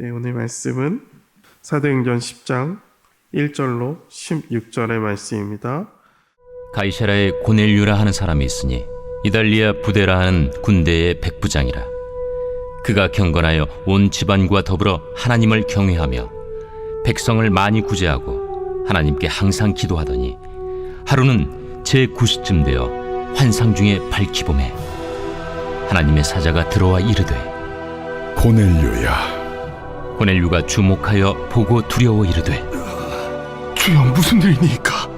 네, 오늘 말씀은 사도행전 10장 1절로 16절의 말씀입니다. 가이사라에 고넬류라 하는 사람이 있으니 이달리아 부대라 하는 군대의 백부장이라 그가 경건하여 온 집안과 더불어 하나님을 경외하며 백성을 많이 구제하고 하나님께 항상 기도하더니 하루는 제 9시쯤 되어 환상 중에 밝히 봄에 하나님의 사자가 들어와 이르되 고넬료야, 고넬류가 주목하여 보고 두려워 이르되 주여 무슨 일이니까?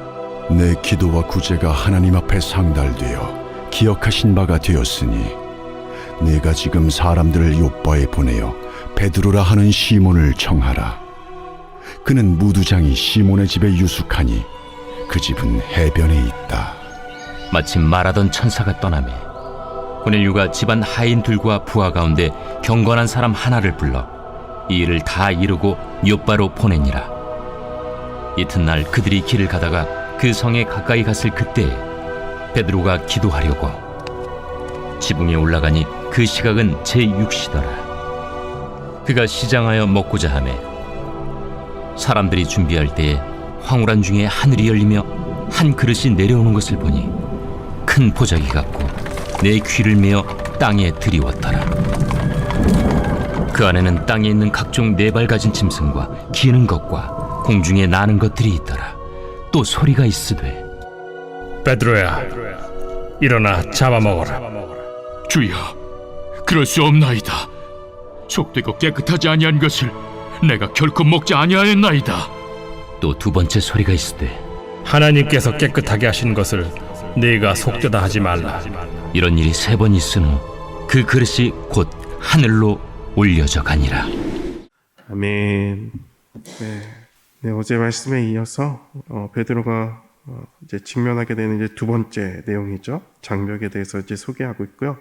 내 기도와 구제가 하나님 앞에 상달되어 기억하신 바가 되었으니 내가 지금 사람들을 요바에 보내어 베드로라 하는 시몬을 청하라. 그는 무두장이 시몬의 집에 유숙하니 그 집은 해변에 있다. 마침 말하던 천사가 떠나매 고넬류가 집안 하인들과 부하 가운데 경건한 사람 하나를 불러 이 일을 다 이루고 요바로 보내니라 이튿날 그들이 길을 가다가 그 성에 가까이 갔을 그때에 베드로가 기도하려고 지붕에 올라가니 그 시각은 제6시더라 그가 시장하여 먹고자 하매 사람들이 준비할 때에 황홀한 중에 하늘이 열리며 한 그릇이 내려오는 것을 보니 큰 보자기 같고 내 귀를 메어 땅에 들이웠더라. 그 안에는 땅에 있는 각종 네 발 가진 짐승과 기는 것과 공중에 나는 것들이 있더라. 또 소리가 있으되 베드로야, 일어나 잡아먹어라. 주여, 그럴 수 없나이다. 속되고 깨끗하지 아니한 것을 내가 결코 먹지 아니하였나이다. 또 두 번째 소리가 있으되 하나님께서 깨끗하게 하신 것을 네가 속되다 하지 말라. 이런 일이 세 번 있은 후 그 그릇이 곧 하늘로 올려져 가니라. 아멘. 네, 네 어제 말씀에 이어서 어, 베드로가 어, 이제 직면하게 되는 이제 두 번째 내용이죠. 장벽에 대해서 이제 소개하고 있고요.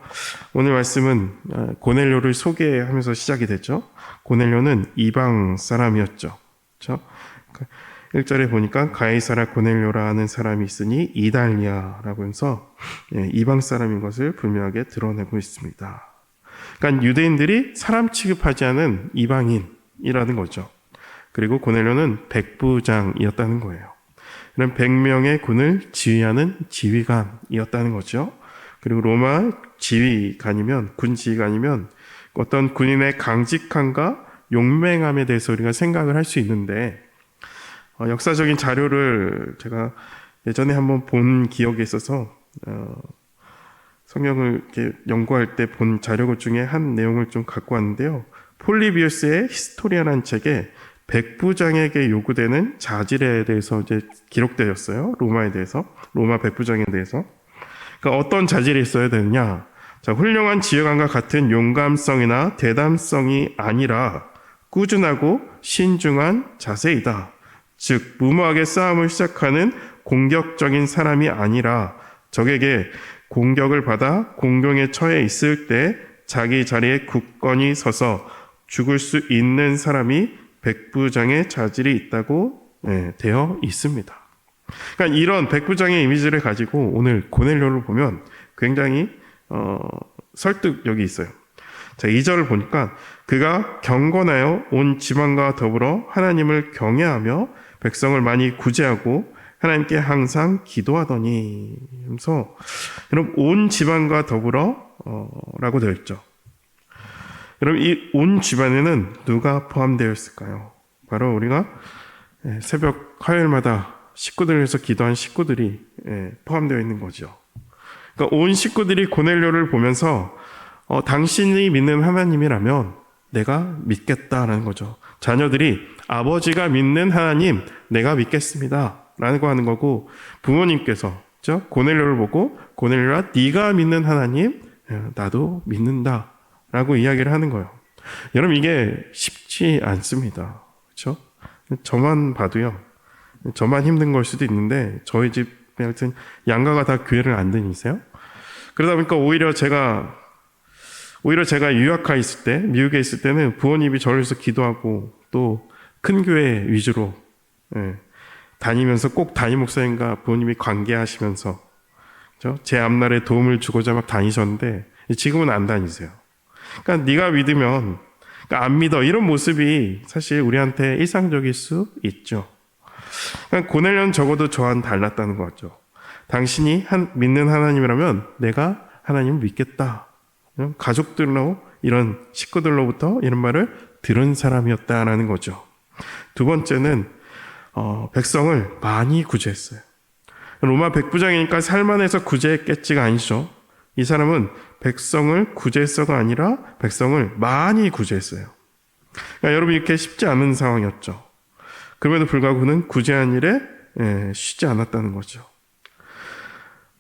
오늘 말씀은 어, 고넬료를 소개하면서 시작이 되죠. 고넬료는 이방 사람이었죠. 그렇죠? 1절에 보니까 가이사라 고넬료라 하는 사람이 있으니 이달리아라고 해서 예, 이방 사람인 것을 분명하게 드러내고 있습니다. 그러니까 유대인들이 사람 취급하지 않은 이방인이라는 거죠. 그리고 고넬료는 백부장이었다는 거예요. 이런 100명의 군을 지휘하는 지휘관이었다는 거죠. 그리고 로마 지휘관이면 군 지휘관이면 어떤 군인의 강직함과 용맹함에 대해서 우리가 생각을 할 수 있는데 어, 역사적인 자료를 제가 예전에 한번 본 기억이 있어서 어, 성경을 이렇게 연구할 때 본 자료 중에 한 내용을 좀 갖고 왔는데요. 폴리비우스의 히스토리아라는 책에 백부장에게 요구되는 자질에 대해서 이제 기록되었어요. 로마에 대해서 로마 백부장에 대해서. 그러니까 어떤 자질이 있어야 되느냐? 자, 훌륭한 지휘관과 같은 용감성이나 대담성이 아니라 꾸준하고 신중한 자세이다. 즉 무모하게 싸움을 시작하는 공격적인 사람이 아니라 적에게 공격을 받아 공경에 처해 있을 때 자기 자리에 굳건히 서서 죽을 수 있는 사람이 백부장의 자질이 있다고 네, 되어 있습니다. 그러니까 이런 백부장의 이미지를 가지고 오늘 고넬료를 보면 굉장히 어, 설득력이 있어요. 자, 2절을 보니까 그가 경건하여 온 지방과 더불어 하나님을 경외하며 백성을 많이 구제하고 하나님께 항상 기도하더니 하면서 여러분 온 집안과 더불어 어, 라고 되어 있죠. 여러분 이 온 집안에는 누가 포함되어 있을까요? 바로 우리가 예, 새벽 화요일마다 식구들을 위해서 기도한 식구들이 예, 포함되어 있는 거죠. 그러니까 온 식구들이 고넬료를 보면서 어, 당신이 믿는 하나님이라면 내가 믿겠다라는 거죠. 자녀들이 아버지가 믿는 하나님 내가 믿겠습니다. 라고 하는 거고 부모님께서 죠 고넬료를 보고 고넬료라 네가 믿는 하나님 예, 나도 믿는다. 라고 이야기를 하는 거예요. 여러분 이게 쉽지 않습니다. 그렇죠? 저만 봐도요. 저만 힘든 걸 수도 있는데 저희 집 하여튼 양가가 다 교회를 안 다니세요? 그러다 보니까 오히려 제가 오히려 제가 유학가 있을 때 미국에 있을 때는 부모님이 저를 위해서 기도하고 또 큰 교회 위주로 예, 다니면서 꼭 담임 목사님과 부모님이 관계하시면서 그렇죠? 제 앞날에 도움을 주고자 막 다니셨는데 지금은 안 다니세요. 그러니까 네가 믿으면 그러니까 안 믿어 이런 모습이 사실 우리한테 일상적일 수 있죠. 그러니까 고넬료는 적어도 저와는 달랐다는 거죠. 당신이 한, 믿는 하나님이라면 내가 하나님을 믿겠다. 가족들로 이런 식구들로부터 이런 말을 들은 사람이었다라는 거죠. 두 번째는 어, 백성을 많이 구제했어요. 로마 백부장이니까 살만해서 구제했겠지가 아니죠. 이 사람은 백성을 구제했어가 아니라 백성을 많이 구제했어요. 그러니까 여러분 이렇게 쉽지 않은 상황이었죠. 그럼에도 불구하고 그는 구제한 일에 예, 쉬지 않았다는 거죠.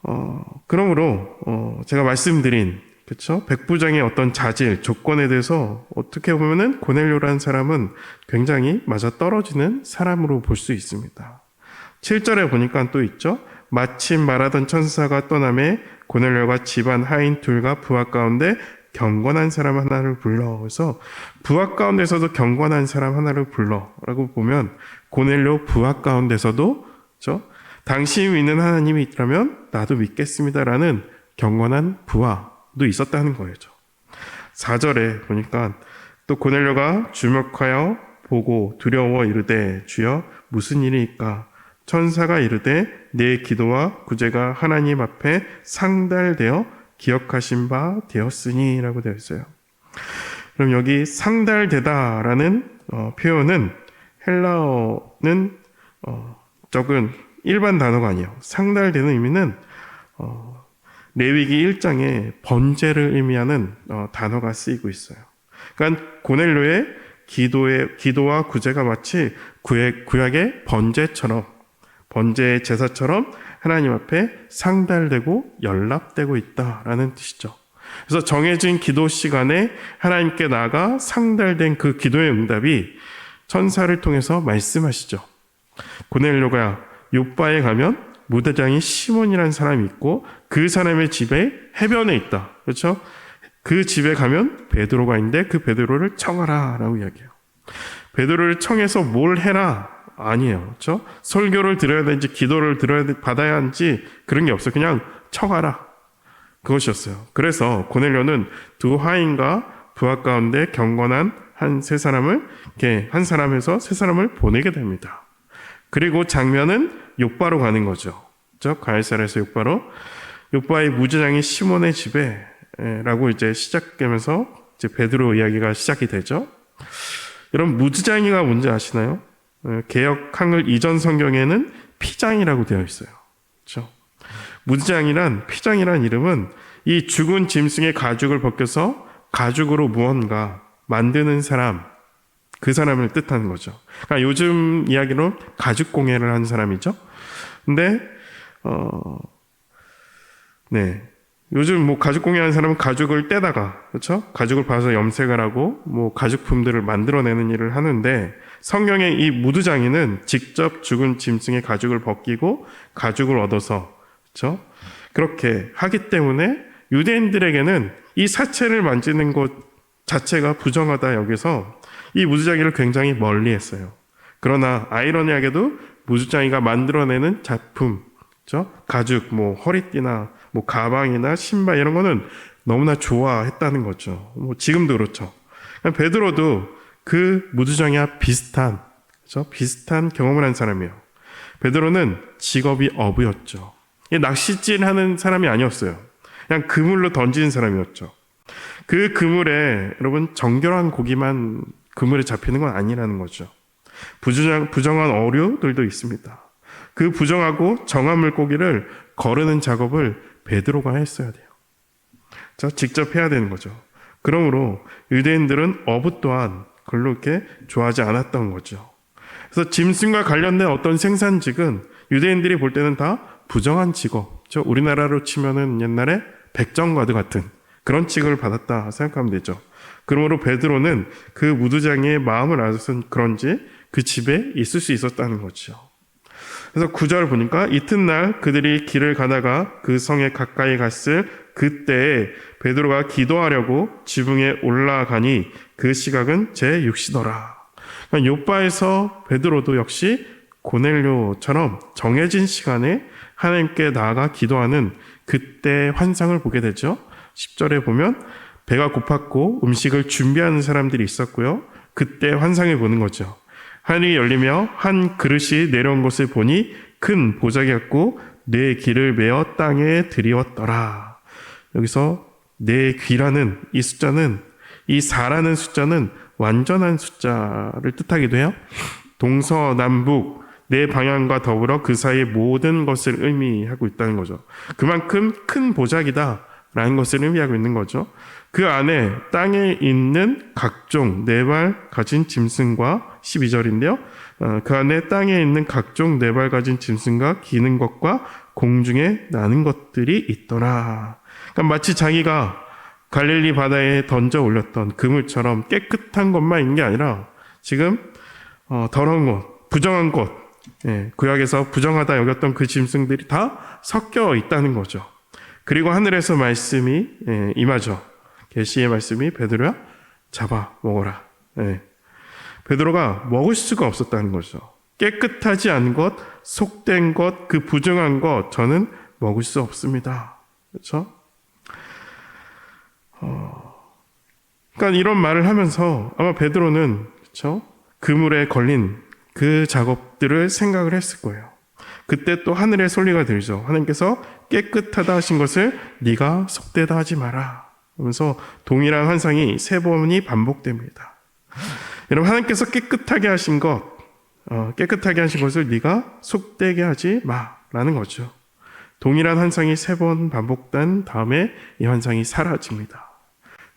어, 그러므로 어, 제가 말씀드린 그렇죠 백부장의 어떤 자질 조건에 대해서 어떻게 보면은 고넬료라는 사람은 굉장히 맞아 떨어지는 사람으로 볼 수 있습니다. 7절에 보니까 또 있죠. 마침 말하던 천사가 떠남에 고넬료가 집안 하인 둘과 부하 가운데 경건한 사람 하나를 불러. 그래서 부하 가운데서도 경건한 사람 하나를 불러라고 보면 고넬료 부하 가운데서도 저 당신이 믿는 하나님이 있다면 나도 믿겠습니다라는 경건한 부하 도 있었다는 거죠. 4절에 보니까 또 고넬료가 주목하여 보고 두려워 이르되 주여 무슨 일이니까 천사가 이르되 내 기도와 구제가 하나님 앞에 상달되어 기억하신 바 되었으니라고 되어 있어요. 그럼 여기 상달되다라는 어, 표현은 헬라어는 어, 적은 일반 단어가 아니에요. 상달되는 의미는 어, 레위기 1장에 번제를 의미하는 어, 단어가 쓰이고 있어요. 그러니까 고넬료의 기도의 기도와 구제가 마치 구약, 구약의 번제처럼 번제의 제사처럼 하나님 앞에 상달되고 연락되고 있다라는 뜻이죠. 그래서 정해진 기도 시간에 하나님께 나아가 상달된 그 기도의 응답이 천사를 통해서 말씀하시죠. 고넬료가 요바에 가면 무대장이 시몬이라는 사람이 있고 그 사람의 집에 해변에 있다. 그렇죠? 그 집에 가면 베드로가 있는데 그 베드로를 청하라라고 이야기해요. 베드로를 청해서 뭘 해라 아니에요. 그렇죠? 설교를 들어야 되는지 기도를 들어야 돼- 받아야 하는지 그런 게 없어요. 그냥 청하라. 그것이었어요. 그래서 고넬료는 두 하인과 부하 가운데 경건한 한 세 사람을 이렇게 한 사람에서 세 사람을 보내게 됩니다. 그리고 장면은 욕바로 가는 거죠. 저 가이사라에서 욕바로 욕바의 무제장이 시몬의 집에 에, 라고 이제 시작되면서 이제 베드로 이야기가 시작이 되죠. 여러분 무지장이가 뭔지 아시나요? 에, 개역 한글 이전 성경에는 피장이라고 되어 있어요. 그렇죠? 무지장이란 피장이란 이름은 이 죽은 짐승의 가죽을 벗겨서 가죽으로 무언가 만드는 사람 그 사람을 뜻하는 거죠. 그러니까 요즘 이야기로 가죽 공예를 하는 사람이죠. 근데 어 네. 요즘 뭐 가죽 공예하는 사람은 가죽을 떼다가 그렇죠? 가죽을 봐서 염색을 하고 뭐 가죽품들을 만들어내는 일을 하는데 성경의 이 무드장이는 직접 죽은 짐승의 가죽을 벗기고 가죽을 얻어서 그렇죠? 그렇게 하기 때문에 유대인들에게는 이 사체를 만지는 것 자체가 부정하다 여기서 이 무드장이를 굉장히 멀리했어요. 그러나 아이러니하게도 무드장이가 만들어내는 작품, 그렇죠? 가죽, 뭐 허리띠나 뭐 가방이나 신발 이런 거는 너무나 좋아했다는 거죠. 뭐 지금도 그렇죠. 베드로도 그 무드장이와 비슷한, 그렇죠? 비슷한 경험을 한 사람이에요. 베드로는 직업이 어부였죠. 이 낚시질 하는 사람이 아니었어요. 그냥 그물로 던지는 사람이었죠. 그 그물에 여러분 정결한 고기만 그물에 잡히는 건 아니라는 거죠. 부정, 부정한 어류들도 있습니다. 그 부정하고 정한 물고기를 거르는 작업을 베드로가 했어야 돼요. 자, 직접 해야 되는 거죠. 그러므로 유대인들은 어부 또한 별로 이렇게 좋아하지 않았던 거죠. 그래서 짐승과 관련된 어떤 생산직은 유대인들이 볼 때는 다 부정한 직업. 저 우리나라로 치면은 옛날에 백정과드 같은 그런 직업을 받았다 생각하면 되죠. 그러므로 베드로는 그 무두장의 마음을 알아서 그런지 그 집에 있을 수 있었다는 거죠. 그래서 구절 보니까 이튿날 그들이 길을 가다가 그 성에 가까이 갔을 그때에 베드로가 기도하려고 지붕에 올라가니 그 시각은 제 6시더라. 그러니까 요바에서 베드로도 역시 고넬료처럼 정해진 시간에 하나님께 나아가 기도하는 그때 환상을 보게 되죠. 10절에 보면 배가 고팠고 음식을 준비하는 사람들이 있었고요. 그때 환상을 보는 거죠. 하늘이 열리며 한 그릇이 내려온 것을 보니 큰 보자기였고 내 귀를 메어 땅에 들이웠더라. 여기서 내 귀라는 이 숫자는 이 4라는 숫자는 완전한 숫자를 뜻하기도 해요. 동서남북 네 방향과 더불어 그 사이의 모든 것을 의미하고 있다는 거죠. 그만큼 큰 보자기다 라는 것을 의미하고 있는 거죠. 그 안에 땅에 있는 각종 네 발 가진 짐승과 12절인데요. 어, 그 안에 땅에 있는 각종 네 발 가진 짐승과 기는 것과 공중에 나는 것들이 있더라. 그러니까 마치 자기가 갈릴리 바다에 던져 올렸던 그물처럼 깨끗한 것만 있는 게 아니라 지금 어, 더러운 것, 부정한 것, 예, 구약에서 부정하다 여겼던 그 짐승들이 다 섞여 있다는 거죠. 그리고 하늘에서 말씀이 예, 임하죠. 계시의 말씀이 베드로야 잡아 먹어라. 예. 베드로가 먹을 수가 없었다는 거죠. 깨끗하지 않은 것, 속된 것, 그 부정한 것 저는 먹을 수 없습니다. 그렇죠? 그러니까 이런 말을 하면서 아마 베드로는 그렇죠? 그물에 걸린 그 작업들을 생각을 했을 거예요. 그때 또 하늘의 소리가 들죠. 하나님께서 깨끗하다 하신 것을 네가 속되다 하지 마라. 하면서 동일한 환상이 세 번이 반복됩니다. 여러분 하나님께서 깨끗하게 하신 것, 어, 깨끗하게 하신 것을 네가 속되게 하지 마라는 거죠. 동일한 환상이 세 번 반복된 다음에 이 환상이 사라집니다.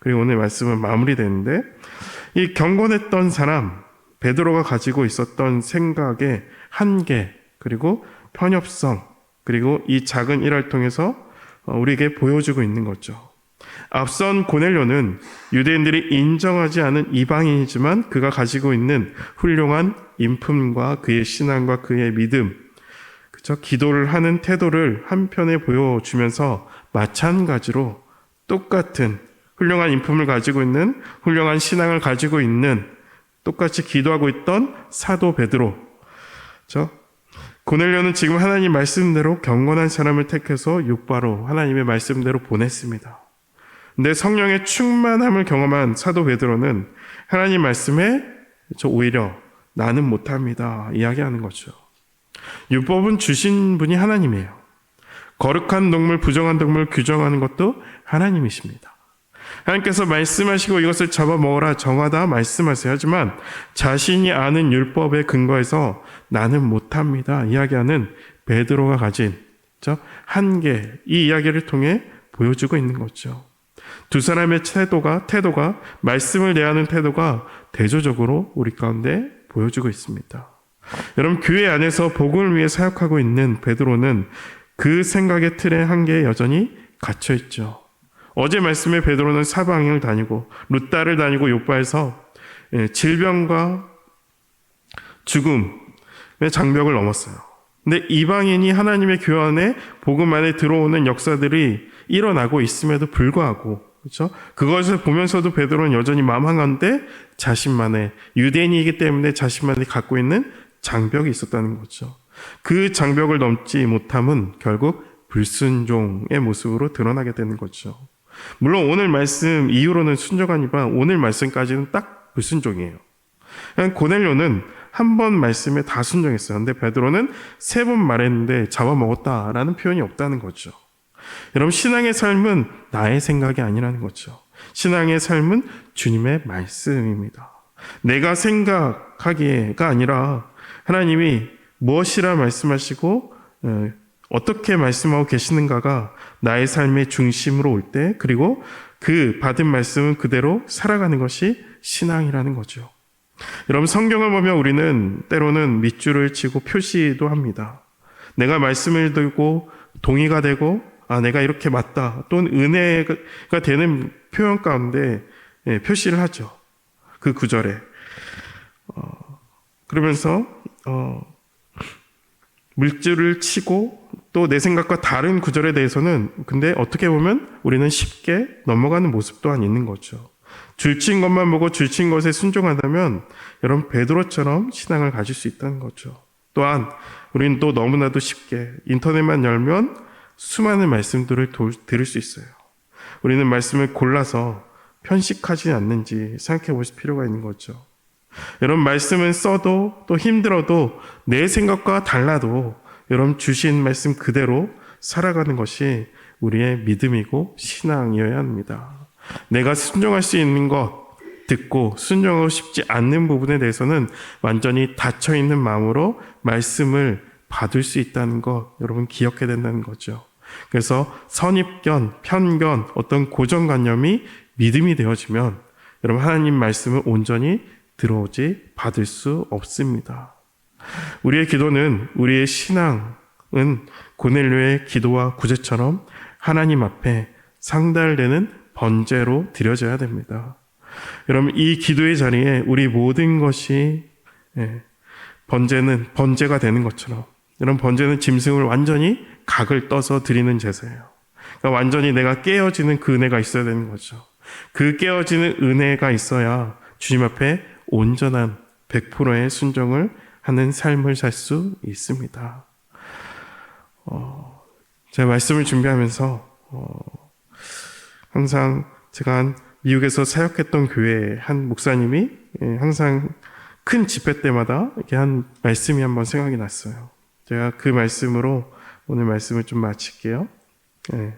그리고 오늘 말씀은 마무리되는데 이 경건했던 사람 베드로가 가지고 있었던 생각의 한계 그리고 편협성 그리고 이 작은 일을 통해서 어, 우리에게 보여주고 있는 거죠. 앞선 고넬료는 유대인들이 인정하지 않은 이방인이지만 그가 가지고 있는 훌륭한 인품과 그의 신앙과 그의 믿음, 그죠? 기도를 하는 태도를 한편에 보여주면서 마찬가지로 똑같은 훌륭한 인품을 가지고 있는 훌륭한 신앙을 가지고 있는 똑같이 기도하고 있던 사도 베드로. 저 고넬료는 지금 하나님 말씀대로 경건한 사람을 택해서 육바로 하나님의 말씀대로 보냈습니다. 근데 성령의 충만함을 경험한 사도 베드로는 하나님 말씀에 저 오히려 나는 못합니다 이야기하는 거죠. 율법은 주신 분이 하나님이에요. 거룩한 동물, 부정한 동물 규정하는 것도 하나님이십니다. 하나님께서 말씀하시고 이것을 잡아먹어라 정하다 말씀하세요. 하지만 자신이 아는 율법에 근거해서 나는 못합니다. 이야기하는 베드로가 가진 저 한계 이 이야기를 통해 보여주고 있는 거죠. 두 사람의 태도가 태도가 말씀을 대하는 태도가 대조적으로 우리 가운데 보여주고 있습니다. 여러분 교회 안에서 복음을 위해 사역하고 있는 베드로는 그 생각의 틀에 한계에 여전히 갇혀 있죠. 어제 말씀에 베드로는 사방을 다니고 루따를 다니고 요바에서 예, 질병과 죽음의 장벽을 넘었어요. 근데 이방인이 하나님의 교회 안에 복음 안에 들어오는 역사들이 일어나고 있음에도 불구하고 그렇죠? 그것을 보면서도 베드로는 여전히 마음 한가운데 자신만의 유대인이기 때문에 자신만이 갖고 있는 장벽이 있었다는 거죠. 그 장벽을 넘지 못함은 결국 불순종의 모습으로 드러나게 되는 거죠. 물론 오늘 말씀 이후로는 순종하니까 오늘 말씀까지는 딱 불순종이에요. 그냥 고넬료는 한 번 말씀에 다 순종했어요. 근데 베드로는 세 번 말했는데 잡아먹었다라는 표현이 없다는 거죠. 여러분 신앙의 삶은 나의 생각이 아니라는 거죠. 신앙의 삶은 주님의 말씀입니다. 내가 생각하기가 아니라 하나님이 무엇이라 말씀하시고 어, 어떻게 말씀하고 계시는가가 나의 삶의 중심으로 올 때, 그리고 그 받은 말씀은 그대로 살아가는 것이 신앙이라는 거죠. 여러분, 성경을 보면 우리는 때로는 밑줄을 치고 표시도 합니다. 내가 말씀을 들고 동의가 되고, 아, 내가 이렇게 맞다. 또는 은혜가 되는 표현 가운데 예, 표시를 하죠. 그 구절에. 어, 그러면서, 어, 물줄을 치고 또 내 생각과 다른 구절에 대해서는 근데 어떻게 보면 우리는 쉽게 넘어가는 모습 또한 있는 거죠. 줄친 것만 보고 줄친 것에 순종한다면 여러분 베드로처럼 신앙을 가질 수 있다는 거죠. 또한 우리는 또 너무나도 쉽게 인터넷만 열면 수많은 말씀들을 도, 들을 수 있어요. 우리는 말씀을 골라서 편식하지 않는지 생각해 보실 필요가 있는 거죠. 여러분 말씀은 써도 또 힘들어도 내 생각과 달라도 여러분 주신 말씀 그대로 살아가는 것이 우리의 믿음이고 신앙이어야 합니다. 내가 순종할 수 있는 것 듣고 순종하고 싶지 않는 부분에 대해서는 완전히 닫혀 있는 마음으로 말씀을 받을 수 있다는 것 여러분 기억해야 된다는 거죠. 그래서 선입견, 편견, 어떤 고정관념이 믿음이 되어지면 여러분 하나님 말씀을 온전히 들어오지 받을 수 없습니다. 우리의 기도는 우리의 신앙은 고넬료의 기도와 구제처럼 하나님 앞에 상달되는 번제로 드려져야 됩니다. 여러분 이 기도의 자리에 우리 모든 것이 예, 번제는 번제가 되는 것처럼 여러분 번제는 짐승을 완전히 각을 떠서 드리는 제사예요. 그러니까 완전히 내가 깨어지는 그 은혜가 있어야 되는 거죠. 그 깨어지는 은혜가 있어야 주님 앞에 온전한 100%의 순종을 하는 삶을 살 수 있습니다. 어, 제가 말씀을 준비하면서 어, 항상 제가 한 미국에서 사역했던 교회 한 목사님이 예, 항상 큰 집회 때마다 이렇게 한 말씀이 한번 생각이 났어요. 제가 그 말씀으로 오늘 말씀을 좀 마칠게요. 예.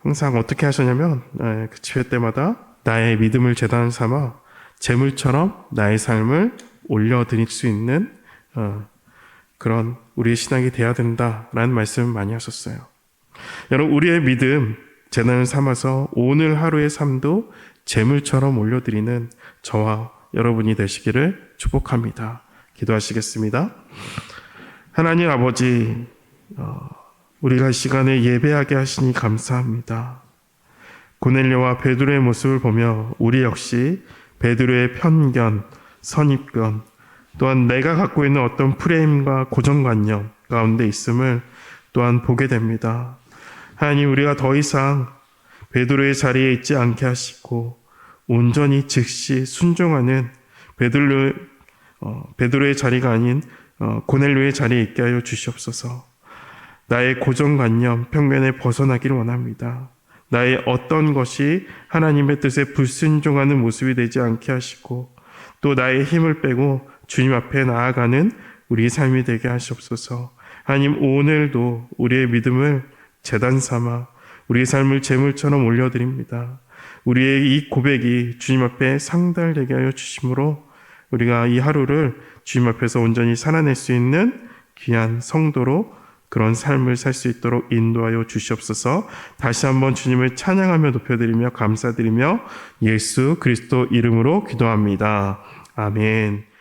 항상 어떻게 하셨냐면 예, 그 집회 때마다 나의 믿음을 재단 삼아 재물처럼 나의 삶을 올려드릴 수 있는 어, 그런 우리의 신앙이 돼야 된다라는 말씀을 많이 하셨어요. 여러분 우리의 믿음 재단을 삼아서 오늘 하루의 삶도 재물처럼 올려드리는 저와 여러분이 되시기를 축복합니다. 기도하시겠습니다. 하나님 아버지, 어, 우리가 이 시간에 예배하게 하시니 감사합니다. 고넬료와 베드로의 모습을 보며 우리 역시 베드로의 편견, 선입견, 또한 내가 갖고 있는 어떤 프레임과 고정관념 가운데 있음을 또한 보게 됩니다. 하나님 우리가 더 이상 베드로의 자리에 있지 않게 하시고 온전히 즉시 순종하는 베드로 어, 베드로의 자리가 아닌 어, 고넬료의 자리에 있게 하여 주시옵소서. 나의 고정관념, 편견에 벗어나기를 원합니다. 나의 어떤 것이 하나님의 뜻에 불순종하는 모습이 되지 않게 하시고 또 나의 힘을 빼고 주님 앞에 나아가는 우리 삶이 되게 하시옵소서. 하나님 오늘도 우리의 믿음을 재단 삼아 우리의 삶을 제물처럼 올려드립니다. 우리의 이 고백이 주님 앞에 상달되게 하여 주심으로 우리가 이 하루를 주님 앞에서 온전히 살아낼 수 있는 귀한 성도로 그런 삶을 살 수 있도록 인도하여 주시옵소서. 다시 한번 주님을 찬양하며 높여드리며 감사드리며 예수 그리스도 이름으로 기도합니다. 아멘.